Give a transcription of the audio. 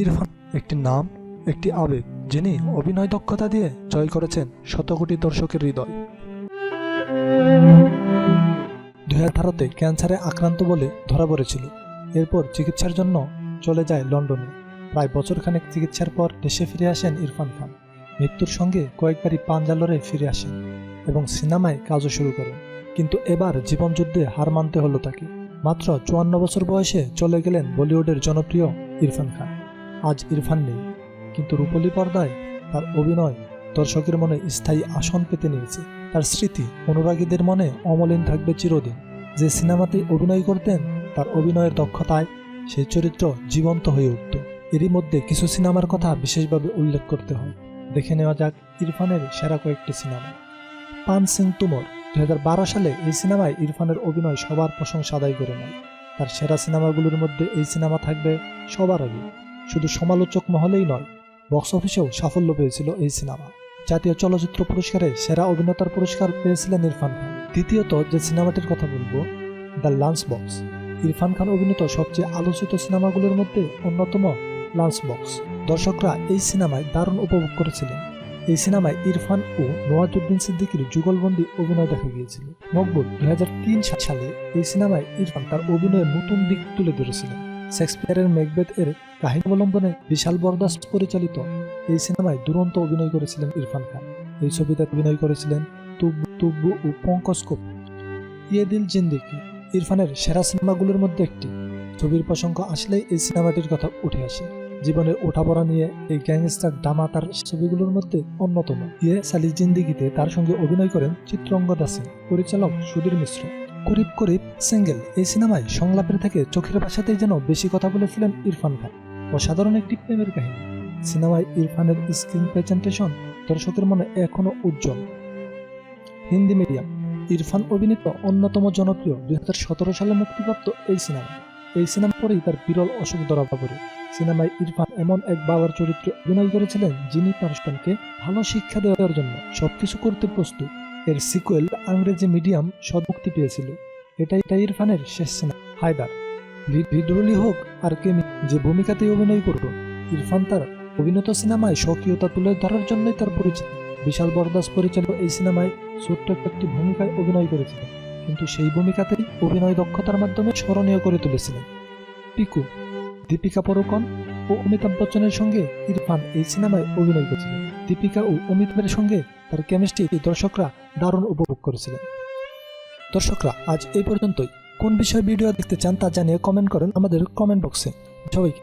ইরফান। একটি নাম, একটি আবেগ, যিনি অভিনয় দক্ষতা দিয়ে জয় করেছেন শতকোটি দর্শকের হৃদয়। দুই হাজার ক্যান্সারে আক্রান্ত বলে ধরা পড়েছিল। এরপর চিকিৎসার জন্য চলে যায় লন্ডনে। প্রায় বছরখানেক চিকিৎসার পর দেশে ফিরে আসেন ইরফান খান। মৃত্যুর সঙ্গে কয়েকবারই পাঞ্জালরে ফিরে আসেন এবং সিনেমায় কাজও শুরু করেন। কিন্তু এবার জীবনযুদ্ধে হার মানতে হলো তাকে। মাত্র চুয়ান্ন বছর বয়সে চলে গেলেন বলিউডের জনপ্রিয় ইরফান খান। আজ ইরফান নেই, কিন্তু রূপলী পর্দায় তার অভিনয় দর্শকের মনে স্থায়ী আসন পেতে নিয়েছে তার স্মৃতি, অনুরাগীদের মনে অমলিন থাকবে চিরদিন। যে সিনেমাতে অভিনয় করতেন, তার অভিনয়ের দক্ষতায় সেই চরিত্র জীবন্ত হয়ে উঠত। এরই মধ্যে কিছু সিনেমার কথা বিশেষভাবে উল্লেখ করতে হয়। দেখে নেওয়া যাক ইরফানের সেরা কয়েকটি সিনেমা। পান সিং তুমর দুই হাজার বারো সালে এই সিনেমায় ইরফানের অভিনয় সবার প্রশংসা আদায় করে নেয়। তার সেরা সিনেমাগুলোর মধ্যে এই সিনেমা থাকবে সবার আগে। শুধু সমালোচক মহলেই নয় বক্স অফিসেও সাফল্য পেয়েছিল এই সিনেমা। জাতীয় চলচ্চিত্র পুরস্কারে সেরা অভিনেতার পুরস্কার পেয়েছিলেন ইরফান খান। দ্বিতীয়ত যে সিনেমাটির কথা বলব, the lunch box. Irrfan Khan অভিনীত সবচেয়ে আলোচিত সিনেমাগুলোর মধ্যে অন্যতম লাঞ্চ বক্স। দর্শকরা এই সিনেমায় দারুণ উপভোগ করেছিলেন। এই সিনেমায় ইরফান ও নওয়াজুদ্দিন সিদ্দিকীর যুগলবন্দি অভিনয় দেখা গিয়েছিল। মকবুল দুই হাজার তিন সালে এই সিনেমায় ইরফান তার অভিনয়ের নতুন দিক তুলে ধরেছিলেন। শেক্সপিয়ারের মেকবেথ এর কাহিনী অবলম্বনে বিশাল বরদাস পরিচালিত এই সিনেমায় দুরন্ত অভিনয় করেছিলেন ইরফান খান। এই ছবিতে অভিনয় করেছিলেন তুব্বু তুব্বু ও পঙ্কজ কপুর ইয়ে দিল জিন্দিগি ইরফানের সেরা সিনেমাগুলোর মধ্যে একটি। ছবির প্রসঙ্গ আসলেই এই সিনেমাটির কথা উঠে আসে। জীবনের ওঠাপড়া নিয়ে এই গ্যাংস্টার ডামা তার ছবিগুলোর মধ্যে অন্যতম। ইয়ে সালি জিন্দিগিতে তার সঙ্গে অভিনয় করেন চিত্রঙ্গদা সিং পরিচালক সুধীর মিশ্র। করিব করিব, সিঙ্গেল, এই সিনেমায় সংলাপের থেকে চোখের ভাষাতেই যেন বেশি কথা বলেছিলেন ইরফান খান। অসাধারণ একটি প্রেমের কাহিনী। সিনেমায় ইরফানের স্ক্রিন প্রেজেন্টেশন দর্শকের মনে এখনও উজ্জ্বল। হিন্দি মিডিয়াম। ইরফান অভিনীত অন্যতম জনপ্রিয় দুই হাজার সতেরো সালে মুক্তিপ্রাপ্ত এই সিনেমা। এই সিনেমা পরেই তার বিরল অসুখ ধরা পড়ে। সিনেমায় ইরফান এমন এক বাবার চরিত্রে অভিনয় করেছিলেন যিনি তার সন্তানকে ভালো শিক্ষা দেওয়ার জন্য সবকিছু করতে প্রস্তুত। এর সিকুয়েল আংরেজি মিডিয়াম সদমুক্তি পেয়েছিল। এটাই তাই ইরফানের শেষ সিনেমা হায়দার। হৃদরলি হোক আর কেমি যে ভূমিকাতে অভিনয় করব ইরফান তার অভিনীত সিনেমায় স্বকীয়তা তুলে ধরার জন্যই তার পরিচিত। বিশাল বরদাস পরিচালিত এই সিনেমায় ছোট্ট একটি ভূমিকায় অভিনয় করেছিলেন কিন্তু সেই ভূমিকাতেই অভিনয় দক্ষতার মাধ্যমে স্মরণীয় করে তুলেছিলেন। পিকু, দীপিকা পরকন ও অমিতাভ বচ্চনের সঙ্গে ইরফান এই সিনেমায় অভিনয় করেছিলেন দীপিকা ও অমিত অমিতাভের সঙ্গে তার কেমিস্ট্রি দর্শকরা দারুণ উপভোগ করেছিলেন। দর্শকরা, আজ এই পর্যন্তই। কোন বিষয়ে ভিডিও দেখতে চান তা জানিয়ে কমেন্ট করেন আমাদের কমেন্ট বক্সে সবাইকে